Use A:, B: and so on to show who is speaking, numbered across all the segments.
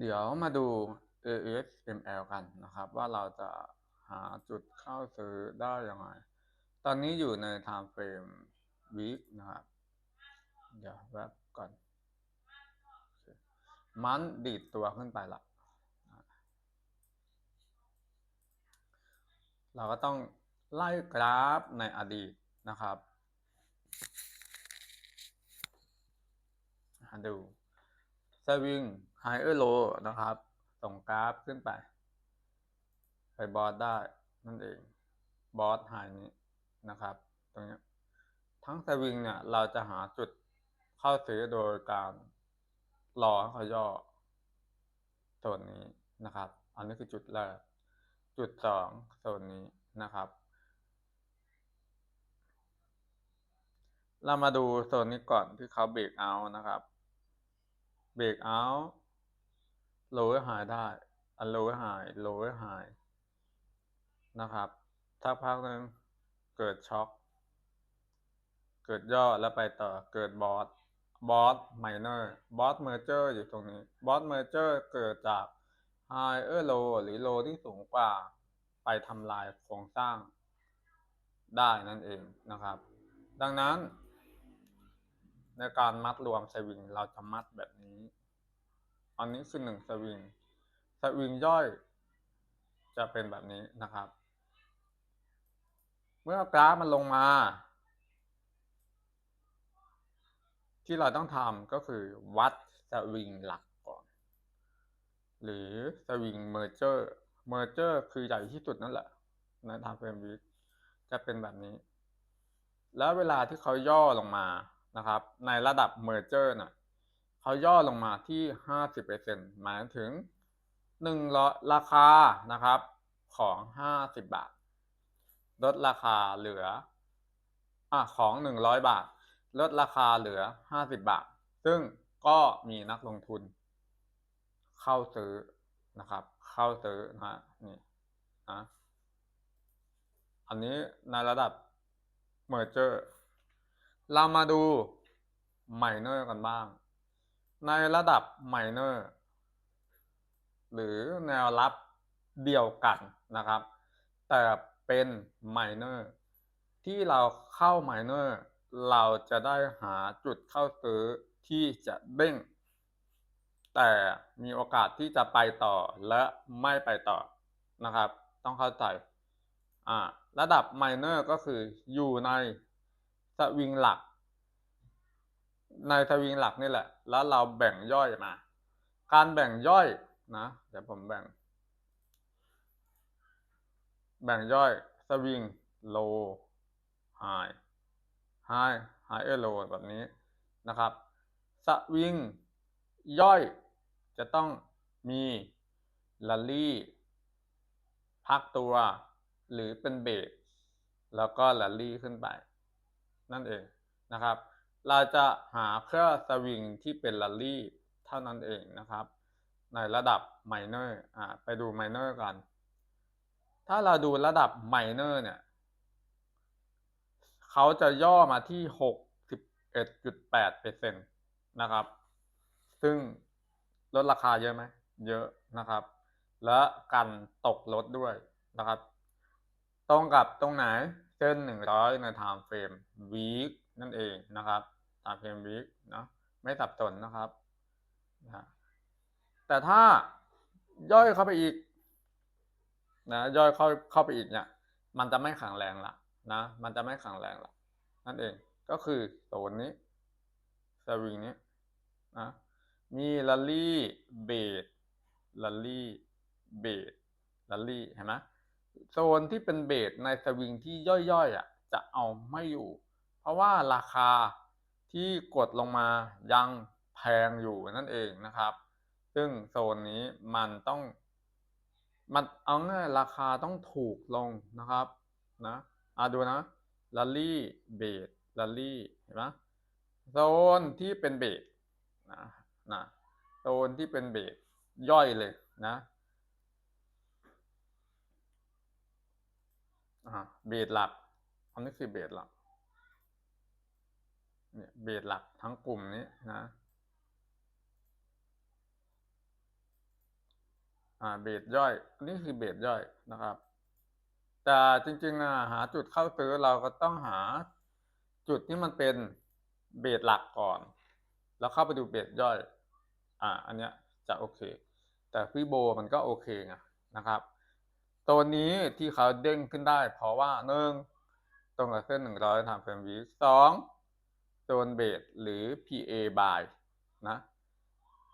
A: เดี๋ยวมาดู ASML กันนะครับ ว่าเราจะหาจุดเข้าซื้อได้ยังไง ตอนนี้อยู่ใน time frame week นะครับ เดี๋ยวแวบก่อน มันดีดตัวขึ้นไปละเราก็ต้องไล่กราฟในอดีตนะครับหาดูสวิง ไฮเออร์โลนะครับ ส่งกราฟขึ้นไป ไปบอสได้นั่นเองบอสไฮนี้นะครับ ตรงนี้ทั้งสวิงเนี่ยเราจะหาจุดเข้าซื้อโดยการรอให้เขาย่อโซนนี้นะครับ อันนี้คือจุดแรก จุดสองโซนนี้นะครับ เรามาดูโซนนี้ก่อนที่เขาเบรกเอานะครับ เบรกเอา ท์โลว์ไฮได้ อันโลว์ไฮโลว์ไฮนะครับสักพักหนึ่งเกิดช็อคเกิดย่อแล้วไปต่อเกิดบอสบอสไมเนอร์บอสเมอร์เจอร์อยู่ตรงนี้บอสเมอร์เจอร์เกิดจากไฮเออร์โลหรือโลที่สูงกว่า ไปทำลายโครงสร้างได้นั่นเองนะครับ ดังนั้น ในการมัดรวมสวิงเราจะมัดแบบนี้ อันนี้คือหนึ่งสวิง สวิงย่อย จะเป็นแบบนี้นะครับ เมื่อกราฟมันลงมา ที่เราต้องทำก็คือวัดสวิงหลักก่อน หรือสวิงเมอร์เจอร์ เมอร์เจอร์คือใหญ่ที่สุดนั่นแหละในทางเฟรมวิกจะเป็นแบบนี้ แล้วเวลาที่เขาย่อลงมานะครับ ในระดับเมอร์เจอร์น่ะ เขาย่อลงมาที่ 50%หมายถึงหนึ่งราคานะครับของ 50 บาท ลดราคาเหลืออะของ 100 บาท ลดราคาเหลือ 50 บาท ซึ่งก็มีนักลงทุน เข้าซื้อนะครับ เข้าซื้อนะนี่นะอันนี้ในระดับ merger เรามาดู minor กันบ้าง ในระดับ minor หรือแนวรับเดียวกันนะครับ แต่เป็น minor ที่เราเข้า minor เราจะได้หาจุดเข้าซื้อที่จะเด้ง แต่มีโอกาสที่จะไปต่อและไม่ไปต่อนะครับ ต้องเข้าใจอ่าระดับ minor ก็คืออยู่ในสวิงหลัก ในสวิงหลักนี่แหละ แล้วเราแบ่งย่อยมา การแบ่งย่อยนะ เดี๋ยวผมแบ่ง แบ่งย่อยสวิงโลไฮไฮไฮเอโลแบบนี้นะครับสวิงย่อยจะต้องมีลัลลี่ พักตัว หรือเป็นเบรกแล้วก็ลัลลี่ขึ้นไป นั่นเองนะครับ เราจะหาเครื่องสวิงที่เป็นลัลลี่เท่านั้นเองนะครับ ในระดับไมเนอร์อ่าไปดูไมเนอร์กัน ถ้าเราดูระดับไมเนอร์เนี่ยเขาจะย่อมาที่ 61.8%นะครับ ซึ่งลดราคาเยอะไหมเยอะนะครับ และกันตกลดด้วยนะครับ ตรงกับตรงไหนเส้น 100 ใน time frame week นั่นเองนะครับ time frame week นะไม่สับสนนะครับนะแต่ถ้าย่อยเข้าไปอีกนะย่อยเข้าเข้าไปอีกเนี่ย มันจะไม่แข็งแรงละนะมันจะไม่แข็งแรงละนั่นเองก็คือโซนนี้สวิงนี้นะมีลัลลี่เบดลัลลี่เบดลัลลี่เห็นไหมโซนที่เป็นเบสในสวิงที่ย่อยๆอะจะเอาไม่อยู่ เพราะว่าราคา ที่กดลงมายังแพงอยู่นั่นเองนะครับ ซึ่งโซนนี้มันต้อง มันเอาง่ายราคาต้องถูกลงนะครับนะอะดูนะลัลลี่เบสลัลลี่เห็นไหมโซนที่เป็นเบสนะนะโซนที่เป็นเบสย่อยเลยนะเบสหลักอันนี้คือเบสหลัก เนี่ยเบสหลักทั้งกลุ่มนี้นะอ่าเบสย่อยนนี้คือเบสย่อยนะครับ แต่จริงๆอะหาจุดเข้าซื้อเราก็ต้องหาจุดที่มันเป็นเบสหลักก่อน แล้วเข้าไปดูเบสย่อย อ่า อันเนี้ยจะโอเค แต่ฟิโบมันก็โอเคไงนะครับ ตัวนี้ที่เขาเด้งขึ้นได้ เพราะว่าหนึ่งตรงกับเส้นหนึ่งร้อยทำเฟรมวีสอง โซนเบสหรือ PA by นะ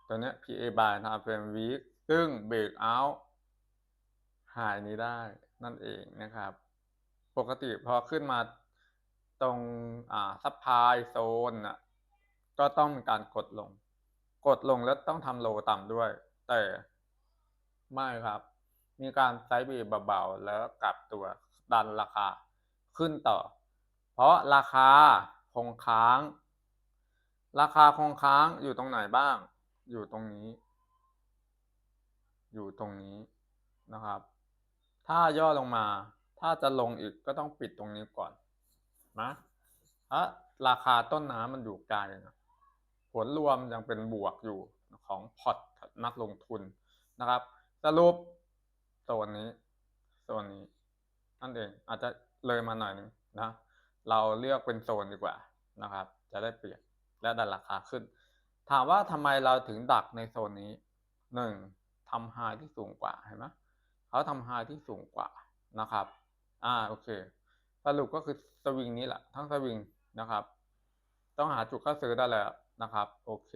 A: ตัวเนี้ย PA by ทำเฟรมวีซึ่งเบรกเอาท์หายนี้ได้นั่นเองนะครับ ปกติพอขึ้นมาตรงอ่าซัพพลายโซนะก็ต้องมีการกดลง กดลงแล้วต้องทำโลต่ำด้วย แต่ไม่ครับ มีการไซด์เบรเบาๆแล้วกลับตัวดันราคาขึ้นต่อ เพราะราคา คงค้าง ราคาคงค้างอยู่ตรงไหนบ้าง อยู่ตรงนี้ อยู่ตรงนี้นะครับ ถ้าย่อลงมา ถ้าจะลงอีกก็ต้องปิดตรงนี้ก่อนนะถ้าราคาต้นน้ำมันอยู่ไกลนะผลรวมยังเป็นบวกอยู่ของพอร์ตนักลงทุนนะครับสรุปโซนนี้โซนนี้นั่นเองอาจจะเลยมาหน่อยนึงนะ เราเลือกเป็นโซนดีกว่านะครับ จะได้เปรียบและดันราคาขึ้น ถามว่าทำไมเราถึงดักในโซนนี้หนึ่งทำไฮที่สูงกว่าเห็นไหมเขาทำไฮที่สูงกว่านะครับ อ่าโอเค สรุปก็คือสวิงนี้แหละทั้งสวิงนะครับ ต้องหาจุดเข้าซื้อได้แล้วนะครับ โอเค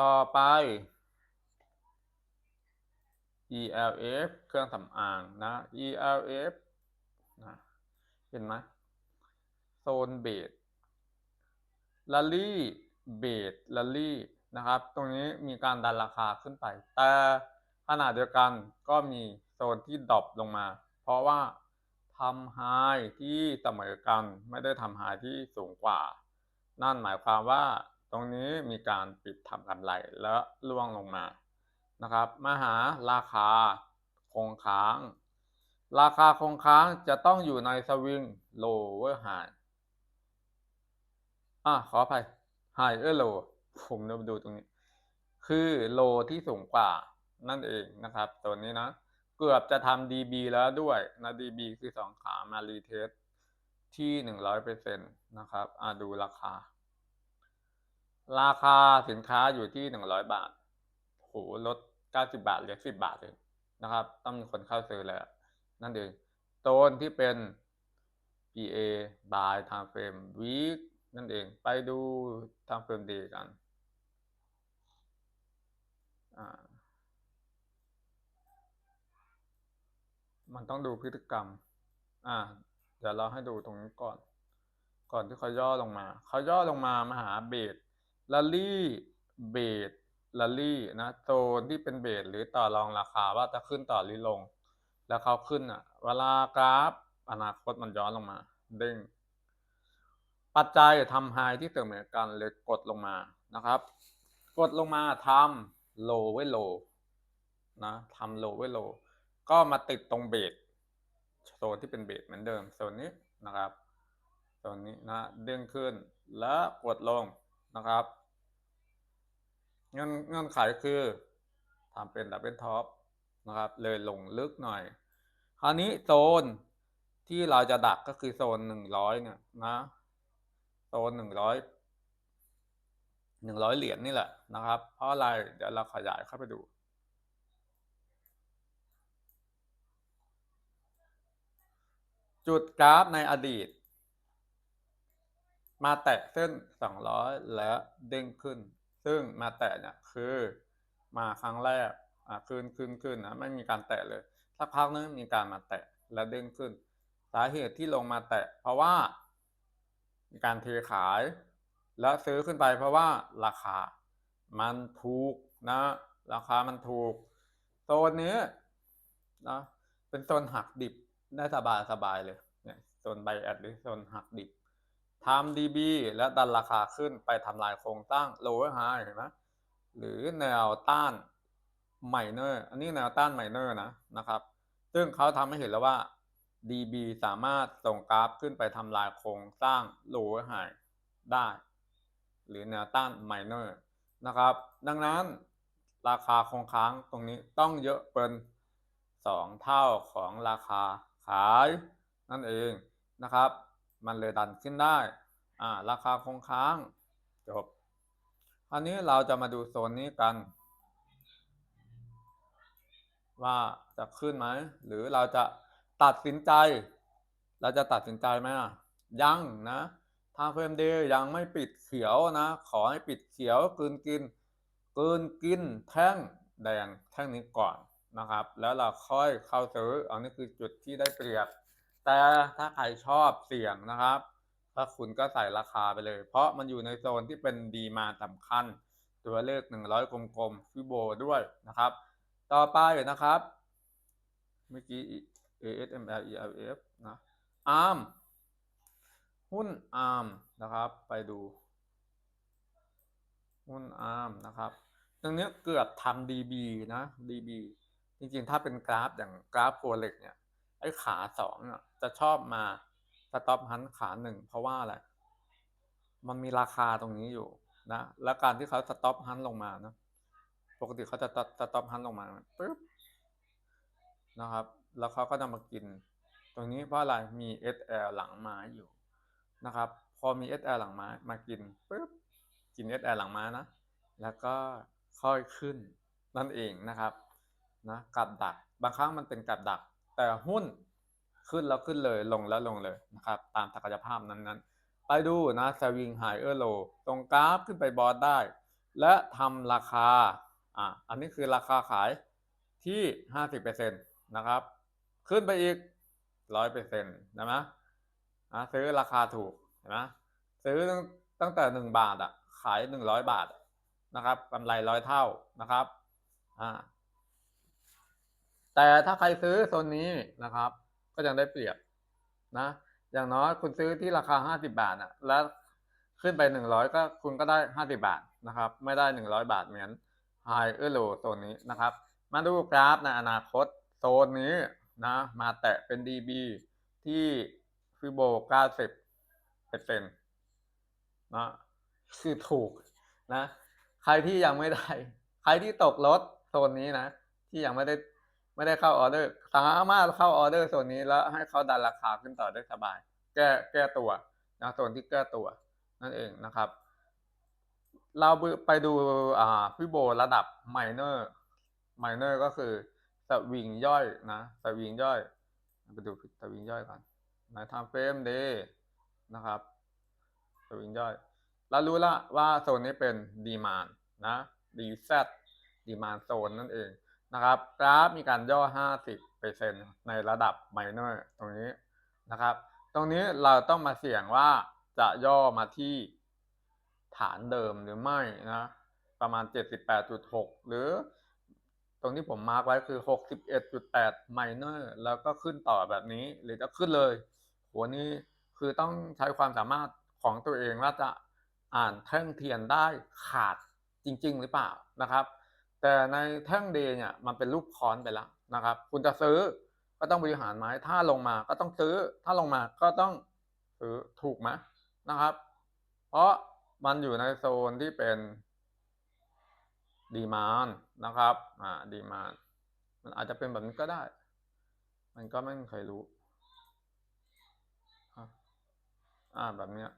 A: ต่อไป ELF เครื่องสำอางนะ ELF นะ เห็นไหม นเบสลาลี่เบสลาลี่นะครับ ตรงนี้มีการดันราคาขึ้นไป แต่ขณะเดียวกันก็มีโซนที่ดรอปลงมา เพราะว่าทำไฮที่เสมอกันไม่ได้ทำไฮที่สูงกว่า นั่นหมายความว่าตรงนี้มีการปิดทำกำไรแล้วล่วงลงมานะครับมาหาราคาคงค้าง ราคาคงค้างจะต้องอยู่ในสวิง lower high อ่ะขออภัย high เออ low ผมจะดูตรงนี้ คือโลที่สูงกว่านั่นเองนะครับ ตัวนี้นะ เกือบจะทำ DB แล้วด้วยนะ DB คือสองขามารีเทสที่หนึ่งร้อยเปอร์เซ็นต์นะครับ อ่าดูราคา ราคาสินค้าอยู่ที่หนึ่งร้อยบาทโหลดเก้าสิบาทเหลือสิบบาทเองนะครับ ต้องมีคนเข้าซื้อแล้วนั่นเองโซนที่เป็น PA by time frame week นั่นเอง ไปดู time frame day กันมันต้องดูพฤติกรรม อ่า เดี๋ยวเราให้ดูตรงนี้ก่อน ก่อนที่เขาย่อลงมา เขาย่อลงมามาหาเบสลาลี่เบสลาลี่นะโซนที่เป็นเบสหรือต่อรองราคาว่าจะขึ้นต่อหรือลง แล้วเขาขึ้นอะ เวลากราฟ อนาคตมันย้อนลงมา เด้ง ปัจจัยทำไฮที่เสมอกันเลยกดลงมานะครับ กดลงมาทำโลไว้โลนะทำโลไว้โลก็มาติดตรงเบสโซนที่เป็นเบสเหมือนเดิมโซนนี้นะครับโซนนี้นะเด้งขึ้นแล้วกดลงนะครับ เงื่อนเงื่อนไขคือทำเป็นดับเบิลท็อปนะครับเลยลงลึกหน่อย คราวนี้โซนที่เราจะดักก็คือโซนหนึ่งร้อยเนี่ยนะ โซนหนึ่งร้อยหนึ่งร้อยเหรียญนี่แหละนะครับ เพราะอะไรเดี๋ยวเราขยายเข้าไปดู จุดกราฟในอดีต มาแตะเส้น200แล้วเด้งขึ้น ซึ่งมาแตะเนี่ยคือมาครั้งแรกอ่าขึ้นขึ้นขึ้นนะไม่มีการแตะเลยสักพักนึงมีการมาแตะแล้วเด้งขึ้น สาเหตุที่ลงมาแตะ เพราะว่า มีการเทขาย แล้วซื้อขึ้นไปเพราะว่าราคามันถูกนะ ราคามันถูกโซนนี้นะเป็นโซนหักดิบได้สบายสบายเลยเนี่ยโซนไบแอดหรือโซนหักดิบทำ DB และดันราคาขึ้นไปทำลายโครงสร้าง lower high เห็นไหมหรือแนวต้าน minor อันนี้แนวต้าน minor นะนะครับ ซึ่งเขาทำให้เห็นแล้วว่า DB สามารถส่งกราฟขึ้นไปทำลายโครงสร้าง lower high ได้ หรือแนวต้าน minor นะครับ ดังนั้นราคาคงค้างตรงนี้ต้องเยอะเป็นสองเท่าของราคาขาย นั่นเองนะครับ มันเลยดันขึ้นได้ อ่า ราคาคงค้าง จบ คราวนี้เราจะมาดูโซนนี้กัน ว่าจะขึ้นไหม หรือเราจะ ตัดสินใจ เราจะตัดสินใจไหมอะยังนะทางเฟรมเดย์ยังไม่ปิดเขียวนะ ขอให้ปิดเขียวกืนกินกืนกินแท่งแดงแท่งนี้ก่อนนะครับ แล้วเราค่อยเข้าซื้ออันนี้คือจุดที่ได้เปรียบ แต่ถ้าใครชอบเสี่ยงนะครับถ้าคุณก็ใส่ราคาไปเลย เพราะมันอยู่ในโซนที่เป็นดีมาสำคัญ ตัวเลข 100 กลมๆฟิโบด้วยนะครับ ต่อไปนะครับ เมื่อกี้ ASML ELF นะ ARM หุ้น ARM นะครับ ไปดู หุ้น ARM นะครับ ตรงนี้เกือบทำ DB นะ DB จริงๆ ถ้าเป็นกราฟอย่างกราฟโฟเล็กเนี่ย ไอ้ขาสองเนี่ยจะชอบมาสต็อปฮันขาหนึ่งเพราะว่าอะไร มันมีราคาตรงนี้อยู่นะ แล้วการที่เขาสต็อปฮันลงมานะ ปกติเขาจะสต็อปฮันลงมาปึ๊บนะครับ แล้วเขาก็จะมากิน ตรงนี้เพราะอะไรมี SL หลังไม้อยู่นะครับ พอมี SL หลังไม้มากินปึ๊บกิน SL หลังม้นะ แล้วก็ค่อยขึ้นนั่นเองนะครับนะกับดัก บางครั้งมันเป็นกับดัก แต่หุ้นขึ้นแล้วขึ้นเลยลงแล้วลงเลยนะครับตามศักยภาพนั้นๆ ไปดูนะสวิงไฮเออร์โลตรงกราฟขึ้นไปบอสได้ และทำราคาอะอันนี้คือราคาขายที่ 50%นะครับ ขึ้นไปอีก100%นะมะนะซื้อราคาถูกเห็นไหมซื้อตั้งแต่1บาทอะ ขาย100บาทนะครับกำไรร้อยเท่านะครับอ่าแต่ถ้าใครซื้อโซนนี้นะครับ ก็ยังได้เปรียบนะ อย่างน้อยคุณซื้อที่ราคา50บาทอะ แล้วขึ้นไป100ก็คุณก็ได้50บาทนะครับ ไม่ได้100บาทเหมือนไฮเออร์โลโซนนี้นะครับ มาดูกราฟในอนาคตโซนนี้ นะมาแตะเป็น DB ที่ฟิโบ90เปอร์เซ็นต์นะคือถูกนะ ใครที่ยังไม่ได้ ใครที่ตกรถโซนนี้นะ ที่ยังไม่ได้ไม่ได้เข้าออเดอร์ สามารถเข้าออเดอร์โซนนี้แล้วให้เขาดันราคาขึ้นต่อได้สบาย แก้แก้ตัวนะโซนที่แก้ตัว นั่นเองนะครับ เราไปดูอ่าฟิโบระดับไมเนอร์ไมเนอร์ก็คือ สวิงย่อยนะสวิงย่อยไปดูสวิงย่อยก่อนในทำเฟรมเดย์นะครับสวิงย่อยเรารู้ล้วว่าโซนนี้เป็นดีมานนะดีแซดีมานโซนนั่นเองนะครับ กราฟมีการย่อ 50%ในระดับไมเนอร์ตรงนี้นะครับ ตรงนี้เราต้องมาเสี่ยงว่าจะย่อมาที่ฐานเดิมหรือไม่นะ ประมาณ 78.6 หรือ ตรงที่ผมมาร์กไว้คือ 61.8ไมเนอร์แล้วก็ขึ้นต่อแบบนี้ หรือจะขึ้นเลย หัวนี้คือต้องใช้ความสามารถของตัวเองว่าจะอ่านแท่งเทียนได้ขาดจริง ๆ หรือเปล่านะครับ แต่ในแท่งเดเนี่ยมันเป็นรูปค้อนไปแล้วนะครับ คุณจะซื้อก็ต้องบริหารไม้ถ้าลงมาก็ต้องซื้อ ถ้าลงมาก็ต้องซื้อถูกไหมนะครับ เพราะมันอยู่ในโซนที่เป็น ดีมานนะครับ อ่าดีมานมันอาจจะเป็นแบบนี้ก็ได้ มันก็ไม่มีใครรู้ อ่าแบบเนี้ย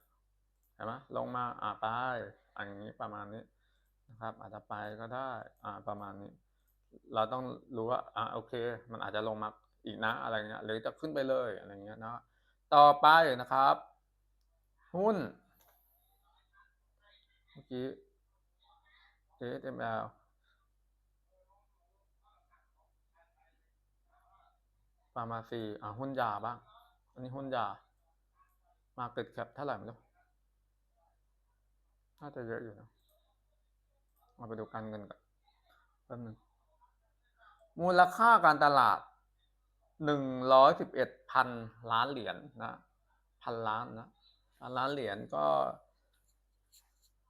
A: เห็นไหมลงมาอ่าไปอย่างนี้ประมาณนี้นะครับ อาจจะไปก็ได้ อ่าประมาณนี้ เราต้องรู้ว่าอ่าโอเค มันอาจจะลงมาอีกนะอะไรเงี้ยหรือจะขึ้นไปเลยอะไรเงี้ยนะต่อไปนะครับ หุ้นเมื่อกี้ ASML ฟาร์มาซีอ่าหุ้นยาบ้าง อันนี้หุ้นยา มาเกิดแคปเท่าไหร่ไม่รู้น่าจะเยอะอยู่นะมาไปดูการเงินกันแป๊บนึงมูลค่าการตลาดหนึ่งร้อยสิบเอ็ดพันล้านเหรียญนนะพันล้านนะพันล้านเหรียญก็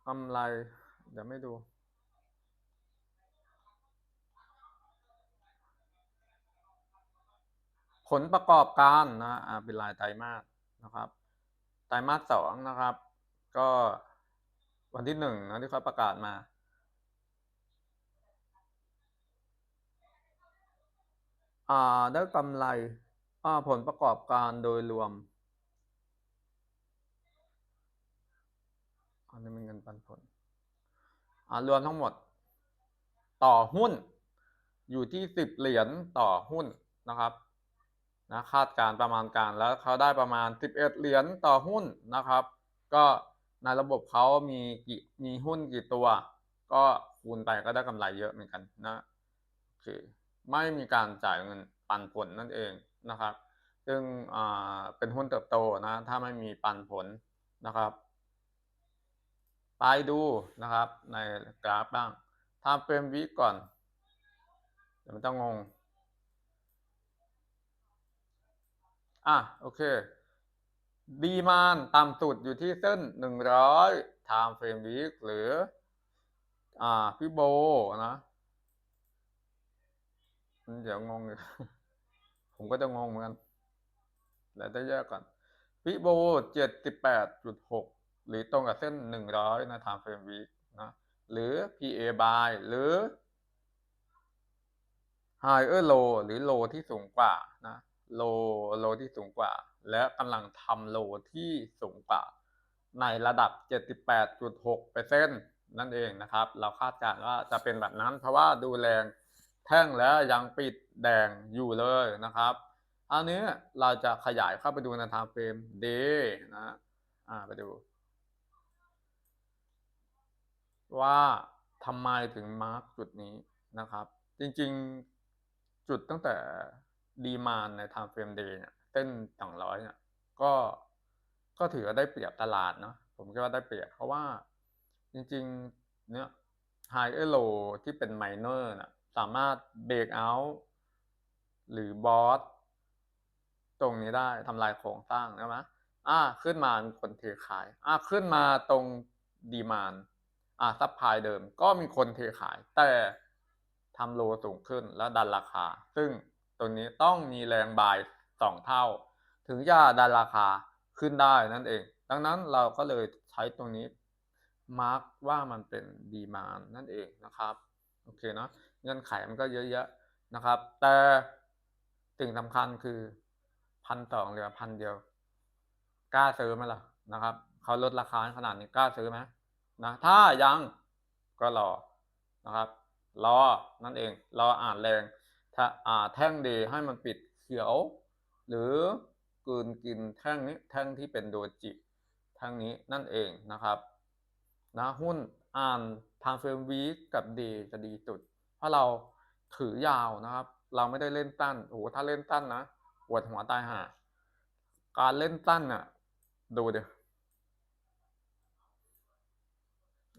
A: กำไร เดี๋ยวไม่ดู ผลประกอบการนะอ่าเป็นรายไตรมาสนะครับ ไตรมาสสองนะครับ ก็วันที่หนึ่งนะที่เขาประกาศมาอ่าได้กำไรอ่าผลประกอบการโดยรวมอันนี้เป็นเงินปันผลอ่ารวมทั้งหมด ต่อหุ้น อยู่ที่10เหรียญต่อหุ้นนะครับ นะคาดการประมาณการแล้วเขาได้ประมาณ 11 เหรียญต่อหุ้นนะครับ ก็ในระบบเขามีกี่มีหุ้นกี่ตัว ก็คูณไปก็ได้กำไรเยอะเหมือนกันนะโอเคไม่มีการจ่ายเงินปันผลนั่นเองนะครับ ซึ่งอ่าเป็นหุ้นเติบโตนะถ้าไม่มีปันผลนะครับ ไปดูนะครับในกราฟบ้าง Time Frame Week ก่อนเดี๋ยวมันจะงง อะโอเค ดีมานต่ำสุดอยู่ที่เส้น100 Time Frame Week หรือ อ่าพี่โบนะเดี๋ยวงงผมก็จะงงเหมือนกันเดี๋ยวจะแยกก่อนฟิโบ78.6หรือตรงกับเส้น100ใน Time Frame Week นะ หรือ PA Buy หรือ Higher Low หรือ Low ที่สูงกว่านะ Low Low ที่สูงกว่า และกำลังทำ Low ที่สูงกว่า ในระดับ 78.6%นั่นเองนะครับ เราคาดการณ์ว่าจะเป็นแบบนั้น เพราะว่าดูแรงแท่งแล้วยังปิดแดงอยู่เลยนะครับ อันนี้เราจะขยายเข้าไปดูใน Time Frame Day นะอ่าไปดู ว่าทำไมถึงมาร์กจุดนี้นะครับ จริงๆ จุดตั้งแต่ ดีมานใน Time Frame Day เนี่ยเส้น200เนี่ยก็ก็ถือว่าได้เปรียบตลาดเนาะผมคิดว่าได้เปรียบเพราะว่าจริงๆเนี่ย Higher Low ที่เป็น Minor น่ะสามารถ Break Out หรือ Bottom ตรงนี้ได้ทำลายโครงสร้างใช่ไหมอ่าขึ้นมามีคนเทขาย อ่าขึ้นมาตรงดีมานอ่าซัพพลายเดิมก็มีคนเทขาย แต่ทำโลสูงขึ้นแล้วดันราคา ซึ่ง ตรงนี้ต้องมีแรงบายสองเท่า ถึงจะดันราคาขึ้นได้นั่นเอง ดังนั้นเราก็เลยใช้ตรงนี้มาร์กว่ามันเป็นดีมานนั่นเองนะครับโอเคเนาะเงื่อนไขมันก็เยอะแยะนะครับ แต่สิ่งสำคัญคือพันสองเหลือพันเดียวกล้าซื้อไหมล่ะนะครับเขาลดราคาขนาดนี้กล้าซื้อไหมนะถ้ายังก็รอนะครับ รอนั่นเอง รออ่านแรง แท่งดย์ให้มันปิดเขียว หรือกลืนกินแท่งนี้แท่งที่เป็นโดจิแท่งนี้นั่นเองนะครับนะหุ้นอ่าน Time Frame Week กับ Day จะดีสุด เพราะเราถือยาวนะครับ เราไม่ได้เล่นตั้นโอ้โฮถ้าเล่นตั้นนะปวดหัวตายห่าการเล่นตั้นน่ะดูดิ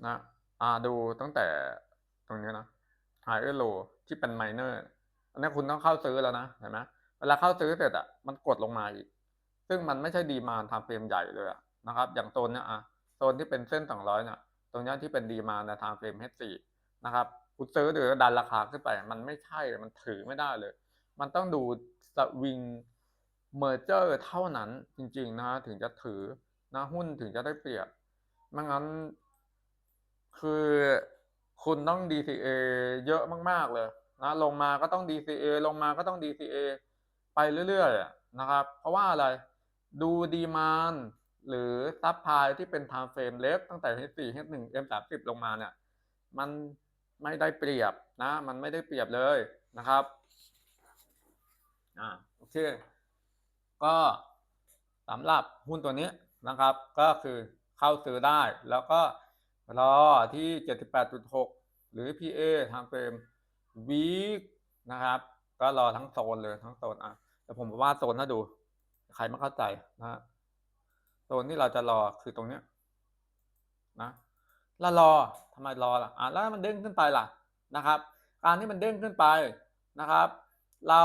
A: นะอ่าดูตั้งแต่ตรงนี้นะ Higher Low ที่เป็น Minor อั อันนี้คุณต้องเข้าซื้อแล้วนะเห็นไหมเวลาเข้าซื้อเสร็จอะมันกดลงมาอีก ซึ่งมันไม่ใช่ดีมาน Time Frame ใหญ่เลยนะครับ อย่างโซนเนี้ยอะโซนที่เป็นเส้น200เนี่ยตรงนี้ที่เป็นดีมานใน Time Frame H4 นะครับคุณซื้อหรือดันราคาขึ้นไป มันไม่ใช่มันถือไม่ได้เลย มันต้องดูสวิง Merger เท่านั้นจริงๆนะถึงจะถือนะหุ้นถึงจะได้เปรียบไม่งั้น คือคุณต้อง DCA เยอะมาก ๆ เลย นะลงมาก็ต้อง DCA ลงมาก็ต้อง DCA ไปเรื่อยๆนะครับ เพราะว่าอะไรดูดีมานหรือซัปพลายที่เป็น Time Frame เล็กตั้งแต่ H4 H1 M30 ลงมาเนี่ย มันไม่ได้เปรียบนะ มันไม่ได้เปรียบเลยนะครับอ่าโอเค ก็สำหรับหุ้นตัวนี้นะครับ ก็คือเข้าซื้อได้แล้วก็รอที่ 78.6 หรือ PA Time Frame Week นะครับ ก็รอทั้งโซนเลยทั้งโซนอ่าเดี๋ยวผมวาดโซนให้ดู ใครไม่เข้าใจนะโซนที่เราจะรอคือตรงเนี้ยนะแล้วรอทำไมรอล่ะอ่าแล้วมันเด้งขึ้นไปล่ะนะครับการที่มันเด้งขึ้นไปนะครับ เรา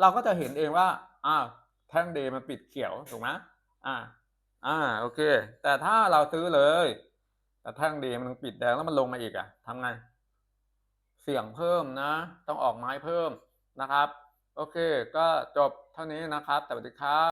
A: เราก็จะเห็นเองว่าอ้าแท่งเดย์มันปิดเขียวถูกไหมอ่าอ่าโอเค แต่ถ้าเราซื้อเลย แต่แท่งเดย์มันปิดแดงแล้วมันลงมาอีกอะทำไง เสี่ยงเพิ่มนะ ต้องออกไม้เพิ่มนะครับ โอเค ก็จบเท่านี้นะครับสวัสดีครับ